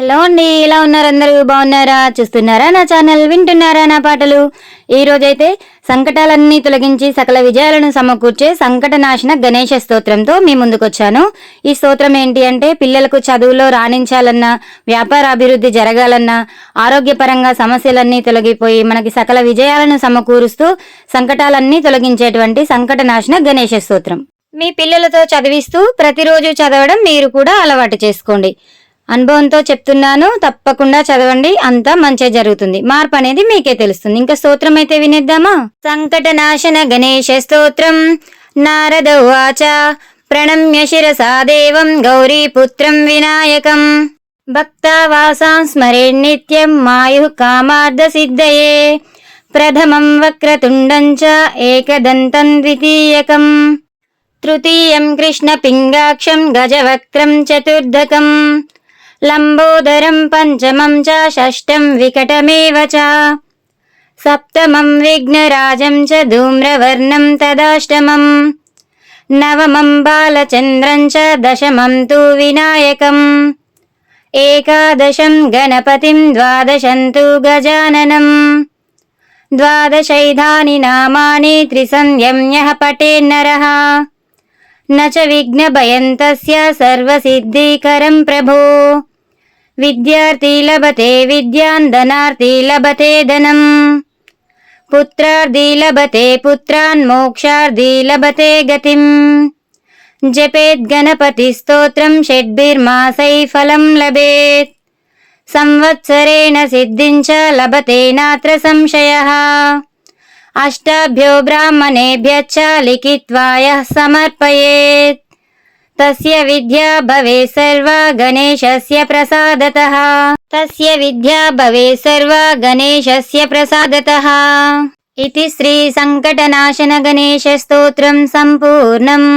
Hello అండి ఎలా ఉన్నారు అందరూ? బాగున్నారా? చూస్తున్నారా నా ఛానల్? వింటున్నారా నా పాటలు? ఈ రోజైతే సంకటాలన్నీ తొలగించి సకల విజయాలను సమకూర్చే సంకట నాశన గణేష స్తోత్రంతో మీ ముందుకొచ్చాను. ఈ స్తోత్రం ఏంటి అంటే పిల్లలకు చదువులో రాణించాలన్నా వ్యాపార అభివృద్ధి జరగాలన్నా ఆరోగ్యపరంగా సమస్యలన్నీ తొలగిపోయి మనకి సకల విజయాలను సమకూరుస్తూ సంకటాలన్నీ తొలగించేటువంటి సంకట నాశన గణేష స్తోత్రం. మీ పిల్లలతో చదివిస్తూ ప్రతిరోజు చదవడం మీరు కూడా అలవాటు చేసుకోండి. అనుభవంతో చెప్తున్నాను తప్పకుండా చదవండి అంతా మంచిగా జరుగుతుంది. మార్పు అనేది మీకే తెలుస్తుంది. ఇంకా స్తోత్రం అయితే వినేద్దామా? సంకట నాశన గణేశ స్తోత్రం నారద ఉవాచ ప్రణమ్య శిరసా దేవం గౌరీపుత్రం వినాయకం. భక్తావాసాం స్మరే నిత్యం మాయు కామార్థ సిద్ధయే. ప్రథమం వక్రతుండం చ ఏకదంతం ద్వితీయకం. తృతీయం కృష్ణపింగాక్షం గజవక్రం చతుర్ధకం लम्बोदरं पञ्चमं च षष्ठं विकटमेव च सप्तमं विघ्नराजं च धूम्रवर्णं तदाष्टमं नवमं बालचन्द्रं च दशमं तु विनायकम् एकादशं गणपतिं द्वादशं तु गजाननम् द्वादशैधानि नामानि त्रिसन्ध्यं यः पठेन्नरः न च विघ्नभयन्तस्य सर्वसिद्धिकरं प्रभो విద్యార్థి లభతే విద్యాం ధనార్థి లభతే ధనం. పుత్రార్థి లభతే పుత్రాన్ మోక్షార్థి లభతే గతిం. జపేద్ గణపతి స్తోత్రం షడ్భిర్మాసై ఫలం లభేత్. సంవత్సరేణ సిద్ధించ లభతే నాత్ర సంశయ. అష్టాభ్యో బ్రాహ్మణేభ్యచ్చ లిఖిత్వాయ సమర్పయేత్. तस्य विद्या भवेत् सर्वा गणेशस्य प्रसादतः तस्य विद्या भवेत् सर्वा गणेशस्य प्रसादतः इति श्रीसङ्कटनाशनगणेशस्तोत्रं सम्पूर्णम्